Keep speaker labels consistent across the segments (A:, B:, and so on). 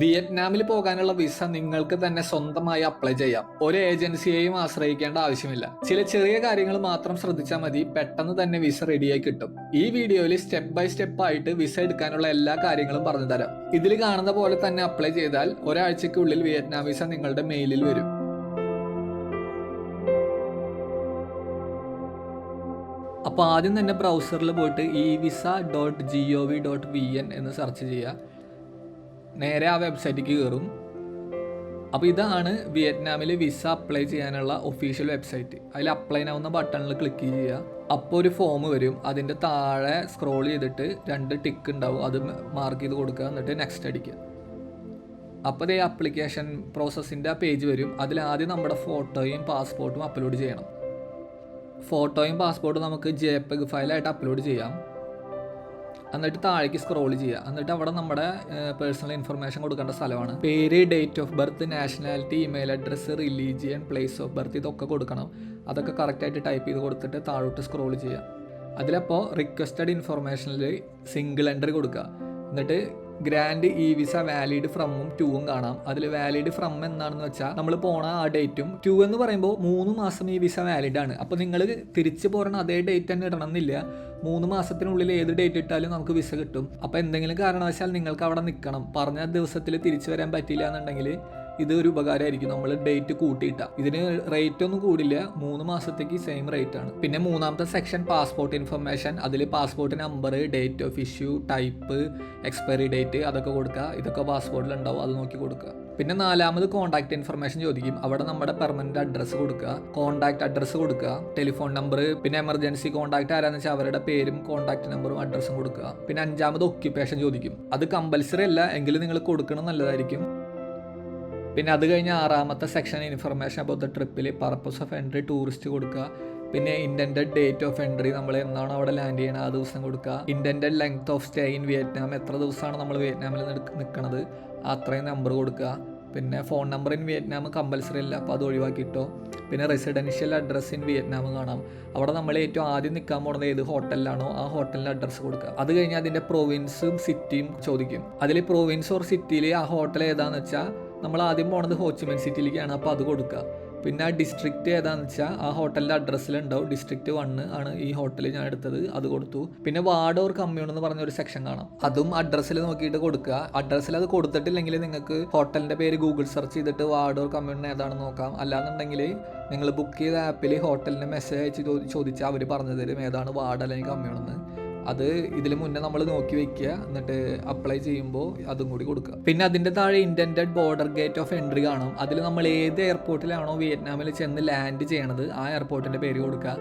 A: വിയറ്റ്നാമിൽ പോകാനുള്ള വിസ നിങ്ങൾക്ക് തന്നെ സ്വന്തമായി അപ്ലൈ ചെയ്യാം. ഒരു ഏജൻസിയെയും ആശ്രയിക്കേണ്ട ആവശ്യമില്ല. ചില ചെറിയ കാര്യങ്ങൾ മാത്രം ശ്രദ്ധിച്ചാൽ മതി. പെട്ടെന്ന് തന്നെ വിസ റെഡിയായി കിട്ടും. ഈ വീഡിയോയിൽ സ്റ്റെപ്പ് ബൈ സ്റ്റെപ്പ് ആയിട്ട് വിസ എടുക്കാനുള്ള എല്ലാ കാര്യങ്ങളും പറഞ്ഞു തരാം. ഇതിൽ കാണുന്ന പോലെ തന്നെ അപ്ലൈ ചെയ്താൽ ഒരാഴ്ചയ്ക്കുള്ളിൽ വിയറ്റ്നാം വിസ നിങ്ങളുടെ മെയിലിൽ വരും. അപ്പോൾ ആദ്യം തന്നെ ബ്രൗസറിൽ പോയിട്ട് e visa dot G O V dot V N എന്ന് സെർച്ച് ചെയ്യുക. നേരെ ആ വെബ്സൈറ്റിലേക്ക് കയറും. അപ്പോൾ ഇതാണ് വിയറ്റ്നാമിൽ വിസ അപ്ലൈ ചെയ്യാനുള്ള ഒഫീഷ്യൽ വെബ്സൈറ്റ്. അതിൽ അപ്ലൈ ആവുന്ന ബട്ടണിൽ ക്ലിക്ക് ചെയ്യുക. അപ്പോൾ ഒരു ഫോം വരും. അതിന്റെ താഴെ സ്ക്രോൾ ചെയ്തിട്ട് രണ്ട് ടിക്ക് ഉണ്ടാവും. അത് മാർക്ക് ചെയ്ത് കൊടുക്കുക. എന്നിട്ട് നെക്സ്റ്റ് അടിക്കുക. അപ്പോൾ ഈ അപ്ലിക്കേഷൻ പ്രോസസ്സിന്റെ ആ പേജ് വരും. അതിൽ ആദ്യം നമ്മുടെ ഫോട്ടോയും പാസ്പോർട്ടും അപ്ലോഡ് ചെയ്യണം. ഫോട്ടോയും പാസ്പോർട്ടും നമുക്ക് ജെ പെഗ് ഫയലായിട്ട് അപ്ലോഡ് ചെയ്യാം. എന്നിട്ട് താഴേക്ക് സ്ക്രോൾ ചെയ്യുക. എന്നിട്ട് അവിടെ നമ്മുടെ പേഴ്സണൽ ഇൻഫർമേഷൻ കൊടുക്കേണ്ട സ്ഥലമാണ്. പേര് date of birth nationality email address religion place of birth ഇതൊക്കെ കൊടുക്കണം. അതൊക്കെ കറക്റ്റായിട്ട് ടൈപ്പ് ചെയ്ത് കൊടുത്തിട്ട് താഴോട്ട് സ്ക്രോൾ ചെയ്യുക. അതിലപ്പോൾ റിക്വസ്റ്റഡ് ഇൻഫർമേഷനിൽ സിംഗിൾ എൻട്രി കൊടുക്കുക. എന്നിട്ട് ഗ്രാൻഡ് ഇ വിസ വാലിഡ് ഫ്രമും ടൂവും കാണാം. അതിൽ വാലിഡ് ഫ്രം എന്നാണെന്ന് വെച്ചാൽ നമ്മൾ പോണ ആ ഡേറ്റും ടു എന്ന് പറയുമ്പോൾ മൂന്ന് മാസം ഈ വിസ വാലിഡ് ആണ്. അപ്പോൾ നിങ്ങൾ തിരിച്ചു പോരണ അതേ ഡേറ്റ് തന്നെ ഇടണമെന്നില്ല. മൂന്ന് മാസത്തിനുള്ളിൽ ഏത് ഡേറ്റ് ഇട്ടാലും നമുക്ക് വിസ കിട്ടും. അപ്പോൾ എന്തെങ്കിലും കാരണവശാൽ നിങ്ങൾക്ക് അവിടെ നിൽക്കണം പറഞ്ഞ ദിവസത്തിൽ തിരിച്ചു വരാൻ പറ്റില്ല എന്നുണ്ടെങ്കിൽ ഇത് ഒരു ഉപകാരമായിരിക്കും. നമ്മൾ ഡേറ്റ് കൂട്ടിയിട്ട. ഇതിന് റേറ്റ് ഒന്നും കൂടില്ല. മൂന്ന് മാസത്തേക്ക് സെയിം റേറ്റ് ആണ്. പിന്നെ മൂന്നാമത്തെ സെക്ഷൻ പാസ്പോർട്ട് ഇൻഫർമേഷൻ അതിൽ passport number date of issue type expiry date അതൊക്കെ കൊടുക്കുക ഇതൊക്കെ പാസ്പോർട്ടിൽ ഉണ്ടാവും. അത് നോക്കി കൊടുക്കുക പിന്നെ നാലാമത് കോൺടാക്ട് ഇൻഫർമേഷൻ ചോദിക്കും. അവിടെ നമ്മുടെ പെർമനന്റ് അഡ്രസ്സ് കൊടുക്കുക കോൺടാക്ട് അഡ്രസ്സ് കൊടുക്കുക ടെലിഫോൺ നമ്പർ പിന്നെ എമർജൻസി കോൺടാക്ട് ആരാന്ന് വെച്ചാൽ അവരുടെ പേരും കോൺടാക്ട് നമ്പറും അഡ്രസ്സും കൊടുക്കുക പിന്നെ അഞ്ചാമത് ഒക്യുപ്പേഷൻ ചോദിക്കും. അത് കമ്പൽസറി അല്ല. എങ്കിലും നിങ്ങൾ കൊടുക്കണം നല്ലതായിരിക്കും. പിന്നെ അത് കഴിഞ്ഞ് ആറാമത്തെ സെക്ഷൻ ഇൻഫർമേഷൻ അബൌട്ട് ദ ട്രിപ്പിൽ പർപ്പസ് ഓഫ് എൻട്രി ടൂറിസ്റ്റ് കൊടുക്കുക. പിന്നെ ഇന്റന്റഡ് ഡേറ്റ് ഓഫ് എൻട്രി നമ്മൾ എന്നാണ് അവിടെ ലാൻഡ് ചെയ്യണത് ആ ദിവസം കൊടുക്കുക. Intended length of stay in Vietnam എത്ര ദിവസമാണ് നമ്മൾ വിയറ്റ്നാമിൽ നിൽക്കുന്നത് അത്രയും നമ്പർ കൊടുക്കുക. പിന്നെ phone number in Vietnam compulsory അല്ല അപ്പോൾ അത് ഒഴിവാക്കിയിട്ടോ പിന്നെ റെസിഡൻഷ്യൽ അഡ്രസ്സ് ഇൻ വിയറ്റ്നാം കാണാം. അവിടെ നമ്മൾ ഏറ്റവും ആദ്യം നിൽക്കാൻ പോകുന്നത് ഏത് ഹോട്ടലിലാണോ ആ ഹോട്ടലിന്റെ അഡ്രസ്സ് കൊടുക്കുക. അത് കഴിഞ്ഞ് അതിന്റെ പ്രൊവിൻസും സിറ്റിയും ചോദിക്കും. അതിൽ പ്രൊവിൻസ് ഓർ സിറ്റിയിൽ ആ ഹോട്ടൽ ഏതാണെന്ന് വെച്ചാൽ നമ്മൾ ആദ്യം പോണത് ഹോച്ചിമൻ സിറ്റിയിലേക്കാണ്. അപ്പോൾ അത് കൊടുക്കുക പിന്നെ ആ ഡിസ്ട്രിക്റ്റ് ഏതാണെന്ന് വെച്ചാൽ ആ ഹോട്ടലിന്റെ അഡ്രസ്സിലുണ്ടാവും ഡിസ്ട്രിക്റ്റ് വണ്ണ് ആണ് ഈ ഹോട്ടൽ ഞാൻ എടുത്തത്. അത് കൊടുത്തു. പിന്നെ വാർഡ് ഓർ കമ്മ്യൂൺ എന്ന് പറഞ്ഞ ഒരു സെക്ഷൻ കാണാം. അതും അഡ്രസ്സിൽ നോക്കിയിട്ട് കൊടുക്കുക അഡ്രസ്സിൽ അത് കൊടുത്തിട്ടില്ലെങ്കിൽ നിങ്ങൾക്ക് ഹോട്ടലിന്റെ പേര് ഗൂഗിൾ സെർച്ച് ചെയ്തിട്ട് വാർഡ് ഓർ കമ്മ്യൂൺ ഏതാണെന്ന് നോക്കാം. അല്ലാന്നുണ്ടെങ്കിൽ നിങ്ങൾ ബുക്ക് ചെയ്ത ആപ്പിൽ ഹോട്ടലിന്റെ മെസ്സേജ് അയച്ച് ചോദിച്ചാൽ അവർ പറഞ്ഞു തരും. ഏതാണ് വാർഡ് അല്ലെങ്കിൽ കമ്മ്യൂൺ എന്ന് അത് ഇതിൽ മുന്നേ നമ്മൾ നോക്കി വെക്കുക. എന്നിട്ട് അപ്ലൈ ചെയ്യുമ്പോൾ അതും കൂടി കൊടുക്കുക. പിന്നെ അതിന്റെ താഴെ intended border gate of entry കാണും. അതിൽ നമ്മൾ ഏത് എയർപോർട്ടിലാണോ വിയറ്റ്നാമിൽ ചെന്ന് ലാൻഡ് ചെയ്യണത് ആ എയർപോർട്ടിന്റെ പേര് കൊടുക്കുക.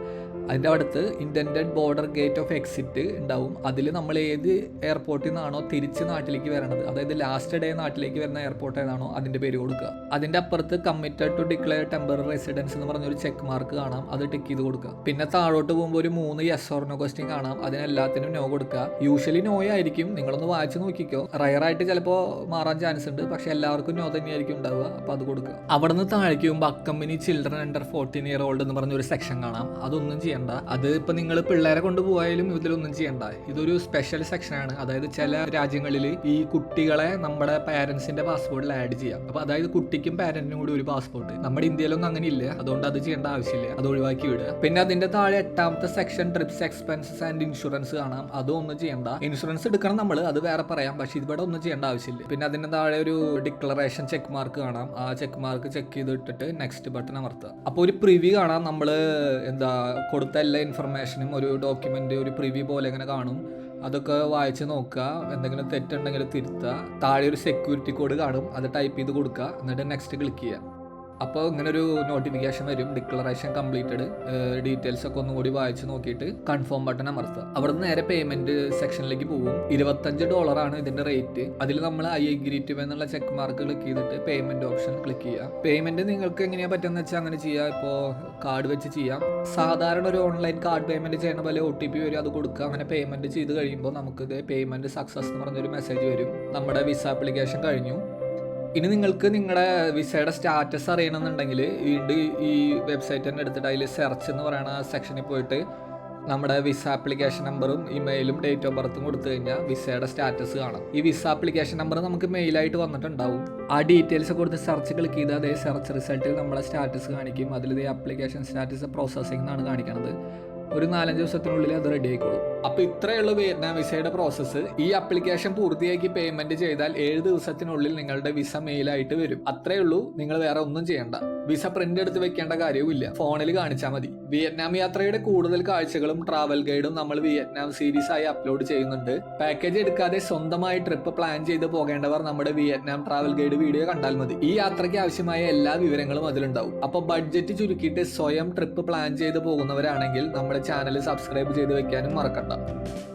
A: അതിന്റെ അടുത്ത് intended border gate of exit ഉണ്ടാവും. അതിൽ നമ്മൾ ഏത് എയർപോർട്ടിൽ നിന്നാണോ തിരിച്ച് നാട്ടിലേക്ക് വരണത്. അതായത് ലാസ്റ്റ് ഡേ നാട്ടിലേക്ക് വരുന്ന എയർപോർട്ട് ഏതാണോ അതിന്റെ പേര് കൊടുക്കുക. അതിന്റെ അപ്പുറത്ത് committed to declare temporary residence എന്ന് പറഞ്ഞൊരു ചെക്ക് മാർക്ക് കാണാം. അത് ടിക്ക് ചെയ്ത് കൊടുക്കുക. പിന്നെ താഴോട്ട് പോകുമ്പോൾ ഒരു മൂന്ന് യെസ് ഓർ നോ ക്വസ്റ്റ്യൻ കാണാം. അതിനെല്ലാത്തിനും നോ കൊടുക്കുക. യൂഷ്വലി നോ ആയിരിക്കും. നിങ്ങളൊന്ന് വായിച്ച് നോക്കിക്കോ. റയറായിട്ട് ചിലപ്പോൾ മാറാൻ ചാൻസ് ഉണ്ട്. പക്ഷെ എല്ലാവർക്കും നോ തന്നെയായിരിക്കും ഉണ്ടാവുക. അപ്പോൾ അത് കൊടുക്കുക. അവിടെ നിന്ന് താഴേക്ക് പോകുമ്പോൾ accompany children under fourteen year old എന്ന് പറഞ്ഞൊരു സെക്ഷൻ കാണാം. അതൊന്നും ചെയ്യണ്ട. അത് ഇപ്പൊ നിങ്ങൾ പിള്ളേരെ കൊണ്ടുപോയാലും ഇതിലൊന്നും ചെയ്യണ്ട. ഇതൊരു സ്പെഷ്യൽ സെക്ഷനാണ് അതായത് ചില രാജ്യങ്ങളിൽ ഈ കുട്ടികളെ നമ്മുടെ പാരന്റ്സിന്റെ പാസ്പോർട്ടിൽ ആഡ് ചെയ്യാം. അപ്പൊ അതായത് കുട്ടിക്കും പാരന്റിനും കൂടി ഒരു പാസ്പോർട്ട് നമ്മുടെ ഇന്ത്യയിലൊന്നും അങ്ങനെ ഇല്ല അതുകൊണ്ട് അത് ചെയ്യേണ്ട ആവശ്യമില്ല. അത് ഒഴിവാക്കി വിടുക. പിന്നെ അതിന്റെ താഴെ എട്ടാമത്തെ section trips expenses and insurance കാണാം. അതും ഒന്നും ചെയ്യണ്ട. ഇൻഷുറൻസ് എടുക്കണം നമ്മൾ അത് വേറെ പറയാം. പക്ഷെ ഇവിടെ ഒന്നും ചെയ്യേണ്ട ആവശ്യമില്ല. പിന്നെ അതിന്റെ താഴെ ഒരു ഡിക്ലറേഷൻ ചെക്ക് മാർക്ക് കാണാം. ആ ചെക്ക് മാർക്ക് ചെക്ക് ചെയ്തിട്ടിട്ട് നെക്സ്റ്റ് ബട്ടൺ അമർത്തുക. അപ്പോൾ ഒരു പ്രിവ്യൂ കാണാം നമ്മൾ എന്താ കൊടുത്ത എല്ലാ ഇൻഫർമേഷനും ഒരു ഡോക്യുമെന്റ് ഒരു പ്രിവ്യൂ പോലെ ഇങ്ങനെ കാണും. അതൊക്കെ വായിച്ച് നോക്കുക. എന്തെങ്കിലും തെറ്റുണ്ടെങ്കിൽ തിരുത്തുക. താഴെ ഒരു സെക്യൂരിറ്റി കോഡ് കാണും. അത് ടൈപ്പ് ചെയ്ത് കൊടുക്കുക. എന്നിട്ട് നെക്സ്റ്റ് ക്ലിക്ക് ചെയ്യുക. അപ്പോൾ ഇങ്ങനെ ഒരു നോട്ടിഫിക്കേഷൻ വരും ഡിക്ലറേഷൻ കംപ്ലീറ്റഡ് ഡീറ്റെയിൽസ് ഒക്കെ ഒന്നും കൂടി വായിച്ച് നോക്കിയിട്ട് കൺഫേം ബട്ടൺ അമർത്തുക. അവിടെ നിന്ന് നേരെ പേയ്മെന്റ് സെക്ഷനിലേക്ക് പോകും. ഇരുപത്തഞ്ച് ഡോളറാണ് ഇതിന്റെ റേറ്റ് അതിൽ നമ്മൾ ഐ അഗ്രി എന്നുള്ള ചെക്ക് മാർക്ക് ക്ലിക്ക് ചെയ്തിട്ട് പേയ്മെന്റ് ഓപ്ഷൻ ക്ലിക്ക് ചെയ്യുക. പേയ്മെന്റ് നിങ്ങൾക്ക് എങ്ങനെയാ പറ്റുന്ന വെച്ചാൽ അങ്ങനെ ചെയ്യാം. ഇപ്പോൾ കാർഡ് വെച്ച് ചെയ്യാം. സാധാരണ ഒരു ഓൺലൈൻ കാർഡ് പേയ്മെന്റ് ചെയ്യുന്ന പോലെ ഒ ടി പി വരും അത് കൊടുക്കുക. അങ്ങനെ പേയ്മെന്റ് ചെയ്ത് കഴിയുമ്പോൾ നമുക്ക് ഇത് പേയ്മെന്റ് സക്സസ് എന്ന് പറഞ്ഞൊരു മെസ്സേജ് വരും. നമ്മുടെ വിസ ആപ്ലിക്കേഷൻ കഴിഞ്ഞു. ഇനി നിങ്ങൾക്ക് നിങ്ങളുടെ വിസയുടെ സ്റ്റാറ്റസ് അറിയണമെന്നുണ്ടെങ്കിൽ വീണ്ടും ഈ വെബ്സൈറ്റ് തന്നെ എടുത്തിട്ട് അതിൽ സെർച്ച് എന്ന് പറയുന്ന സെക്ഷനിൽ പോയിട്ട് നമ്മുടെ വിസ ആപ്ലിക്കേഷൻ നമ്പറും ഇമെയിലും ഡേറ്റ് ഓഫ് ബർത്തും കൊടുത്തു കഴിഞ്ഞാൽ വിസയുടെ സ്റ്റാറ്റസ് കാണാം. ഈ വിസ ആപ്ലിക്കേഷൻ നമ്പർ നമുക്ക് മെയിലായിട്ട് വന്നിട്ടുണ്ടാവും. ആ ഡീറ്റെയിൽസ് കൊടുത്ത് സെർച്ച് ക്ലിക്ക് ചെയ്താൽ അതേ സെർച്ച് റിസൾട്ടിൽ നമ്മളെ സ്റ്റാറ്റസ് കാണിക്കും. അതിൽ ഇതേ ആപ്ലിക്കേഷൻ സ്റ്റാറ്റസ് പ്രോസസ്സിംഗ് എന്നാണ് കാണിക്കുന്നത് ഒരു നാലഞ്ച് ദിവസത്തിനുള്ളിൽ അത് റെഡി ആയിക്കോളും. അപ്പൊ ഇത്രയുള്ള വിയറ്റ്നാം വിസയുടെ പ്രോസസ്സ് ഈ ആപ്ലിക്കേഷൻ പൂർത്തിയാക്കി പേയ്മെന്റ് ചെയ്താൽ ഏഴ് ദിവസത്തിനുള്ളിൽ നിങ്ങളുടെ വിസ മെയിലായിട്ട് വരും. അത്രേ ഉള്ളൂ. നിങ്ങൾ വേറെ ഒന്നും ചെയ്യേണ്ട. വിസ പ്രിന്റ് എടുത്ത് വെക്കേണ്ട കാര്യവുമില്ല. ഫോണിൽ കാണിച്ചാൽ മതി. വിയറ്റ്നാം യാത്രയുടെ കൂടുതൽ കാഴ്ചകളും ട്രാവൽ ഗൈഡും നമ്മൾ വിയറ്റ്നാം സീരീസ് ആയി അപ്ലോഡ് ചെയ്യുന്നുണ്ട്. പാക്കേജ് എടുക്കാതെ സ്വന്തമായി ട്രിപ്പ് പ്ലാൻ ചെയ്ത് പോകേണ്ടവർ നമ്മുടെ വിയറ്റ്നാം ട്രാവൽ ഗൈഡ് വീഡിയോ കണ്ടാൽ മതി. ഈ യാത്രയ്ക്ക് ആവശ്യമായ എല്ലാ വിവരങ്ങളും അതിലുണ്ടാവും. അപ്പൊ ബഡ്ജറ്റ് ചുരുക്കിയിട്ട് സ്വയം ട്രിപ്പ് പ്ലാൻ ചെയ്ത് പോകുന്നവരാണെങ്കിൽ നമ്മുടെ ചാനൽ സബ്സ്ക്രൈബ് ചെയ്ത് വെക്കാനും മറക്കണ്ട. な。